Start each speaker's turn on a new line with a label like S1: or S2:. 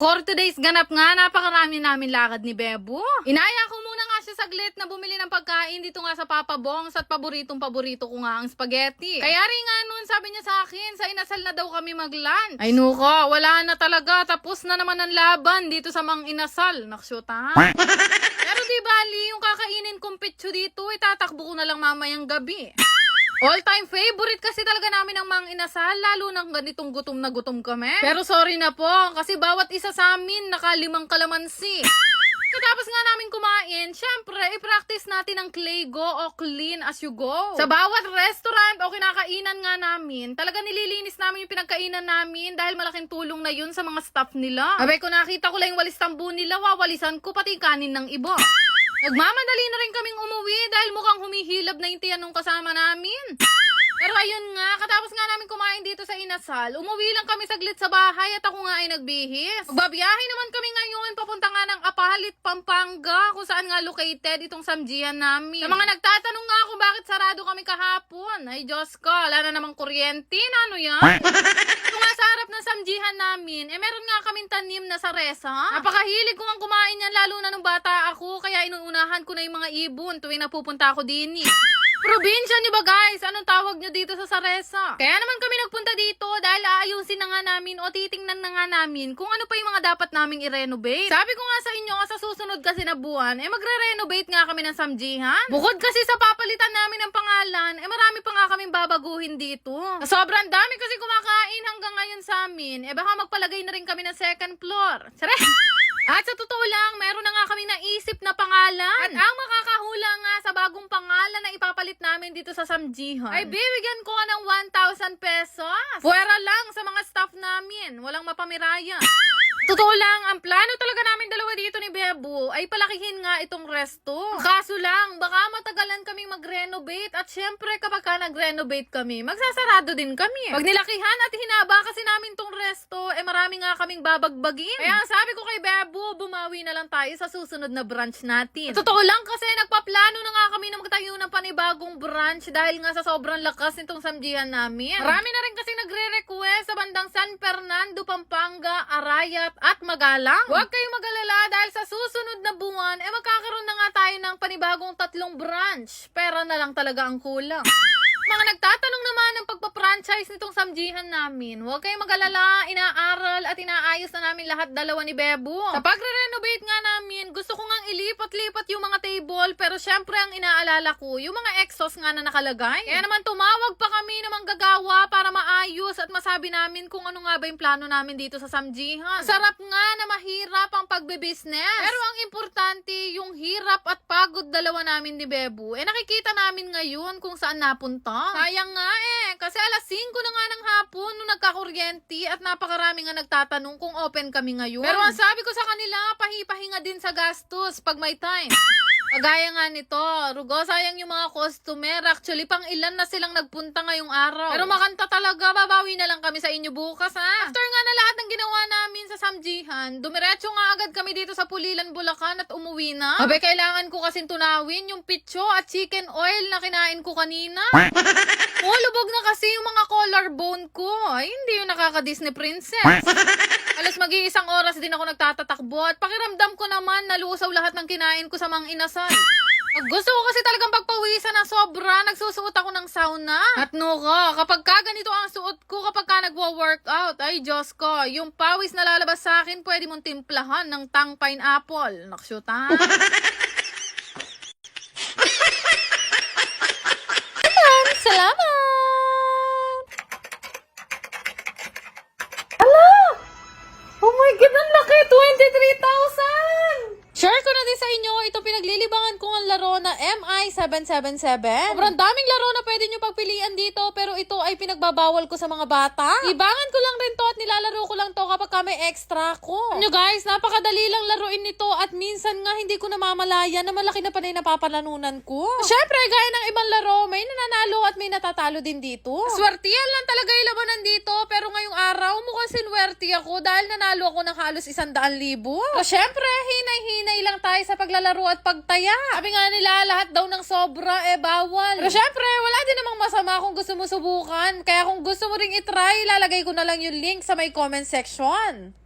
S1: For today's ganap nga, napakarami namin lakad ni Bebo. Inaya ko muna nga siya saglit na bumili ng pagkain dito nga sa Papa Bongs at paboritong paborito ko nga ang spaghetti. Kaya rin nga nun, sabi niya sa akin, sa inasal na daw kami mag-lunch. Ay nuko, wala na talaga. Tapos na naman ang laban dito sa mang inasal. Naksyota. Pero di bali, yung kakainin kong pitso dito, itatakbo ko na lang mamayang gabi. All-time favorite kasi talaga namin ang mang inasal, lalo nang ganitong gutom na gutom kami. Pero sorry na po, kasi bawat isa sa amin nakalimang kalamansi. Katapos nga namin kumain, syempre, i-practice natin ang clay go o clean as you go. Sa bawat restaurant o kinakainan nga namin, talaga nililinis namin yung pinagkainan namin dahil malaking tulong na yun sa mga staff nila. Abay ko nakita ko lang yung walis tambu nila, wawalisan ko pati kanin ng iba. Nagmamadali na rin kaming umuwi dahil mukhang humihilab na yung tiyan nung kasama namin. Pero ayun nga, katapos nga namin kumain dito sa Inasal, umuwi lang kami saglit sa bahay at ako nga ay nagbihis. Magbabiyahe naman kami ngayon papunta nga ng Apalit, Pampanga, kung saan nga located itong samjihan namin. Sa mga nagtatanong nga kung bakit sarado kami kahapon, ay Diyos ko, wala na namang kuryente, na ano yan? Nga sa harap ng samjihan namin, eh meron nga kaming tanim na saresa. Napakahilig ko nga kumain yan, lalo na nung bata ako, kaya inuunahan ko na yung mga ibon tuwing napupunta ako din eh. Probinsya niyo ba guys? Anong tawag niyo dito sa Saresa? Kaya naman kami nagpunta dito dahil aayusin na nga namin o titingnan na nga namin kung ano pa yung mga dapat naming i-renovate. Sabi ko nga sa inyo, sa susunod kasi na buwan, eh magre-renovate nga kami ng samjihan. Bukod kasi sa papalitan namin ng pangalan, eh marami pa nga kaming babaguhin dito. Sobrang dami kasi kumakain hanggang ngayon sa amin, eh baka magpalagay na rin kami ng second floor. Tsare! At sa totoo lang, meron na nga kami naisip na pangalan. At ang makakahula nga sa bagong pangalan na ipapalit namin dito sa Samjihan, ay bibigyan ko ng 1,000 pesos. Puwera lang sa mga staff namin. Walang mapamiraya. Totoo lang, ang plano talaga namin dalawa dito Bebo ay palakihin nga itong resto. Kaso lang, baka matagalan kaming mag-renovate at syempre kapag ka nag-renovate kami, magsasarado din kami. Pag nilakihan at hinaba kasi namin tong resto, eh marami nga kaming babagbagin. Kaya sabi ko kay Bebo, bumawi na lang tayo sa susunod na branch natin. Totoo lang kasi nagpaplano na nga kami na magtayo ng panibagong branch dahil nga sa sobrang lakas nitong samjihan namin. Marami na rin kasi nagre-request sa bandang San Fernando, Pampanga, Arayat at Magalang. Huwag kayong sa susunod na buwan, eh magkakaroon na nga tayo ng panibagong tatlong branch. Pera na lang talaga ang kulang. Mga nagtatanong naman pagpa-franchise nitong samjihan namin, huwag kayong mag-alala, inaaral at inaayos na namin lahat dalawa ni Bebo. Sa pagre-renovate nga namin, gusto ko ngang ilipat-lipat yung mga table, pero syempre ang inaalala ko, yung mga exos nga na nakalagay. Kaya naman tumawag pa kami ng manggagawa para maayos at masabi namin kung ano nga ba yung plano namin dito sa samjihan. Sarap nga na mahirap ang pagbe-business. Pero ang importante, yung hirap at pagod dalawa namin ni Bebo, eh nakikita namin ngayon kung saan napunta. Sayang nga eh, kasi alas 5 na nga ng hapon nung nagkakuryente at napakarami nga nagtatanong kung open kami ngayon. Pero ang sabi ko sa kanila, pahipahinga din sa gastos pag may time. Kagaya nga nito, Rugo, sayang yung mga customer. Actually, pang ilan na silang nagpunta ngayong araw. Pero makanta talaga, babawi na lang kami sa inyo bukas, ha? After nga na lahat ng ginawa namin sa Samjihan, dumiretso nga agad kami dito sa Pulilan, Bulacan at umuwi na. Abe, kailangan ko kasing tunawin yung pitso at chicken oil na kinain ko kanina. Oh, lubog na kasi yung mga collarbone ko. Ay, hindi yung nakaka-Disney princess. Alas mag-iisang oras din ako nagtatatakbo at pakiramdam ko naman nalusaw lahat ng kinain ko sa mga inasal. Gusto ko kasi talagang pagpawisan na sobra, nagsusuot ako ng sauna. At no ka, kapag ka ganito ang suot ko kapag ka nagwa-workout, ay Diyos ko, yung pawis na lalabas sa akin, pwede mong timplahan ng tang pineapple. Nakshoot inyo, ito pinaglilibangan ko ang laro na MI777. Sobrang daming laro na pwede nyo pagpilian dito, pero ito ay pinagbabawal ko sa mga bata. Ibangan ko lang rin to at nilalaro ko lang to kapag ka may extra ko. Nyo guys, napakadali lang laruin nito at minsan nga hindi ko namamalaya na malaki na pa na yung napapalanunan ko. Syempre, gaya ng ibang laro, may nananalo at may natatalo din dito. Swertiyan lang talaga yung labanan dito, sinwerte ako dahil nanalo ako ng halos isandaan libo. So, syempre, hinay-hinay lang tayo sa paglalaro at pagtaya. Sabi nga nila, lahat daw ng sobra, eh bawal. Pero syempre, wala din namang masama kung gusto mo subukan. Kaya kung gusto mo ring itry, lalagay ko na lang yung link sa may comment section.